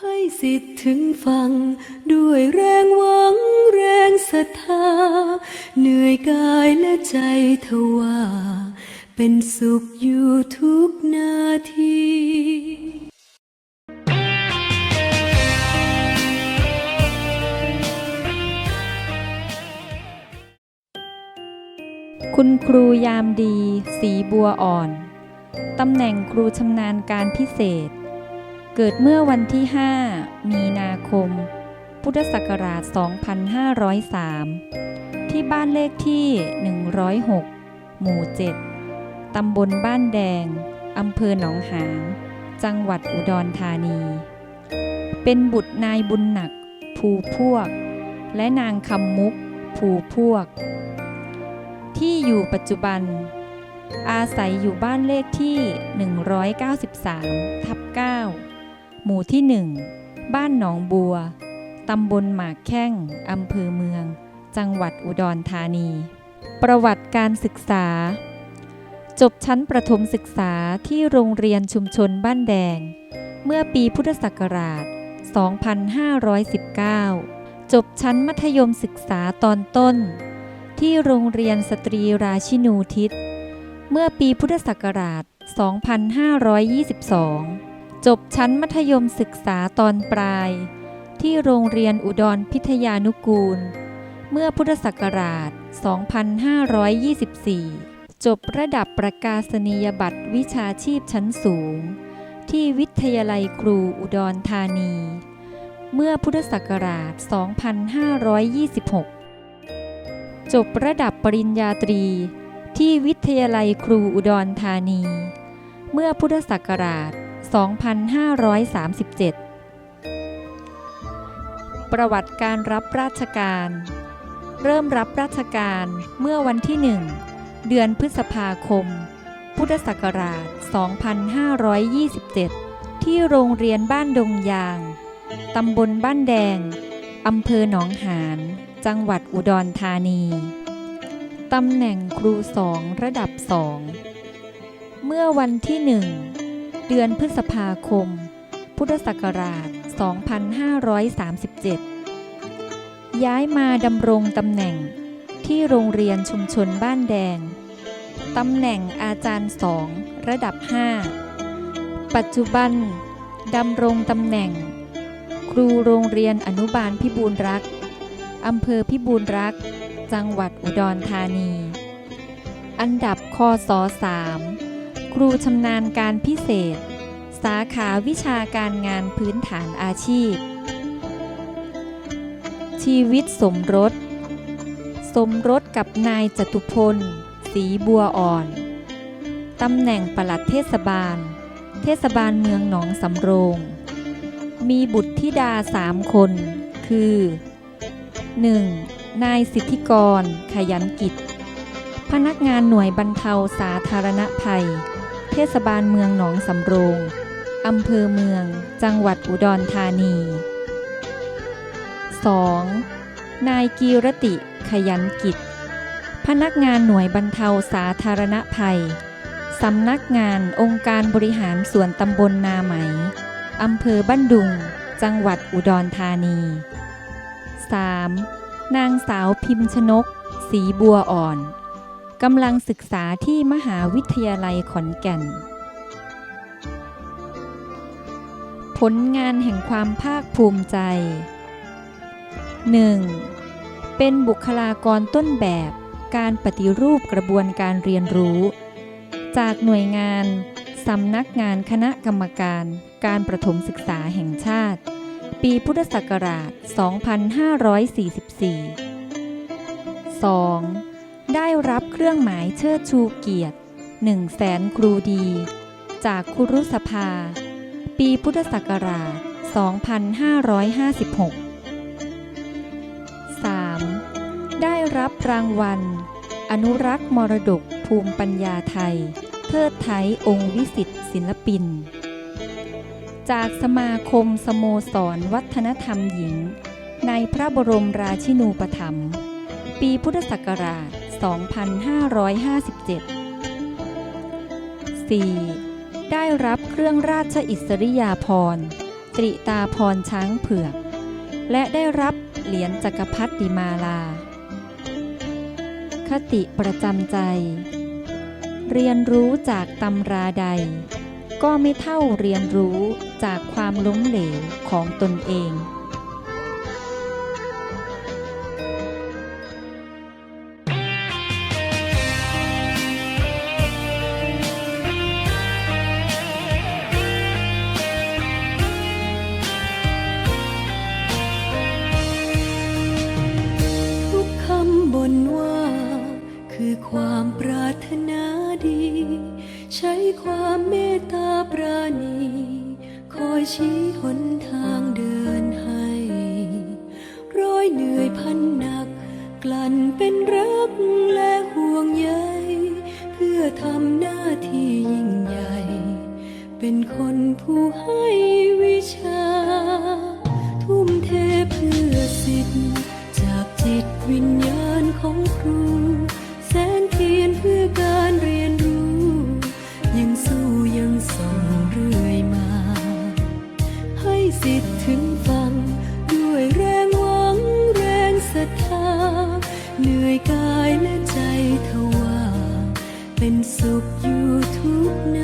ให้สิทธิ์ถึงฟัง ด้วยแรงหวังแรงศรัทธา เหนื่อยกายและใจทว่า เป็นสุขอยู่ทุกนาทีคุณครูยามดี สีบัวอ่อน ตำแหน่งครูชำนาญการพิเศษ เกิดเมื่อวันที่ 5 มีนาคม พุทธศักราช 2503 ที่บ้านเลขที่ 106 หมู่ 7 ตำบลบ้านแดง อำเภอหนองหาง จังหวัดอุดรธานี เป็นบุตรนายบุญหนัก ภูพวก และนางคำมุก ภูพวก ที่อยู่ปัจจุบันอาศัยอยู่บ้านเลขที่ 193 ทับ 9 หมู่ที่1บ้านหนองบัว ตำบลหมากแข้งอำเภอเมือง จังหวัดอุดรธานี ประวัติการศึกษา จบชั้นประถมศึกษาที่โรงเรียนชุมชนบ้านแดง เมื่อปีพุทธศักราช 2519 จบชั้นมัธยมศึกษาตอนต้น ที่โรงเรียนสตรีราชินูทิศ เมื่อปีพุทธศักราช 2522 จบชั้นมัธยมศึกษาตอนปลาย ที่โรงเรียนอุดรพิทยานุกูล เมื่อพุทธศักราช 2524 จบระดับประกาศนียบัตรวิชาชีพชั้นสูง ที่วิทยาลัยครูอุดรธานี เมื่อพุทธศักราช 2526 จบระดับปริญญาตรี ที่วิทยาลัยครูอุดรธานี เมื่อพุทธศักราช 2537 ประวัติการรับราชการ เริ่มรับราชการเมื่อวันที่1เดือนพฤษภาคม พุทธศักราช 2527 ที่โรงเรียนบ้านดงยาง ตำบลบ้านแดง อำเภอหนองหาน จังหวัดอุดรธานี ตำแหน่งครูสองระดับสอง เมื่อวันที่หนึ่ง เดือนพฤษภาคม พุทธศักราช 2537 ย้ายมาดำรงตำแหน่งที่โรงเรียนชุมชนบ้านแดง ตำแหน่งอาจารย์สองระดับ 5 ปัจจุบันดำรงตำแหน่ง ครูโรงเรียนอนุบาลพิบูลรักษ์อำเภอพิบูลรักษ์จังหวัดอุดรธานี อันดับคศ3 ครูชำนาญการพิเศษ สาขาวิชาการงานพื้นฐานอาชีพ ชีวิตสมรส สมรสกับนายจตุพล สีบัวอ่อน ตำแหน่งปลัดเทศบาล เทศบาลเมืองหนองสำโรง มีบุตรธิดาสามคน คือ 1. นายสิทธิกร ขยันกิจพนักงานหน่วยบรรเทาสาธารณภัย เทศบาลเมืองหนองสำโรง อำเภอเมือง จังหวัดอุดรธานี 2. นายกีรติ ขยันกิจ พนักงานหน่วยบรรเทาสาธารณภัย สำนักงานองค์การบริหารส่วนตำบลนาไหม อำเภอบ้านดุง จังหวัดอุดรธานี 3. นางสาวพิมชนก สีบัวอ่อน กำลังศึกษาที่มหาวิทยาลัยขอนแก่น ผลงานแห่งความภาคภูมิใจ 1. เป็นบุคลากรต้นแบบการปฏิรูปกระบวนการเรียนรู้ จากหน่วยงานสำนักงานคณะกรรมการ การประถมศึกษาแห่งชาติ ปีพุทธศักราช 2544 2. ได้รับเครื่องหมายเชิดชูเกียรติ1แสนครูดี จากคุรุสภา ปีพุทธศักราช 2556 3. ได้รับรางวัล อนุรักษ์มรดกภูมิปัญญาไทย เทิดไทยองค์วิสิทธิศิลปิน จากสมาคมสโมสรวัฒนธรรมหญิง ในพระบรมราชินูปถัมภ์ปีพุทธศักราช 2557 4. ได้รับเครื่องราชอิสริยาภรณ์ตริตาพรช้างเผือก และได้รับเหรียญจักรพรรดิมาลา คติประจำใจ เรียนรู้จากตำราใด ก็ไม่เท่าเรียนรู้จากความล้มเหลวของตนเอง ชี้หนทางเดินให้ร้อยเหนื่อยพันหนัก กลั่นเป็นรักและห่วงใยเพื่อทำหน้าที่ยิ่งใหญ่ เป็นคนผู้ให้ อยู่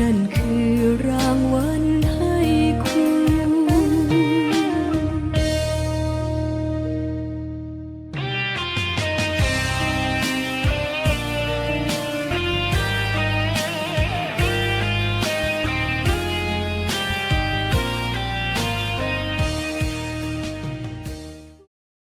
นั่นคือรางวัล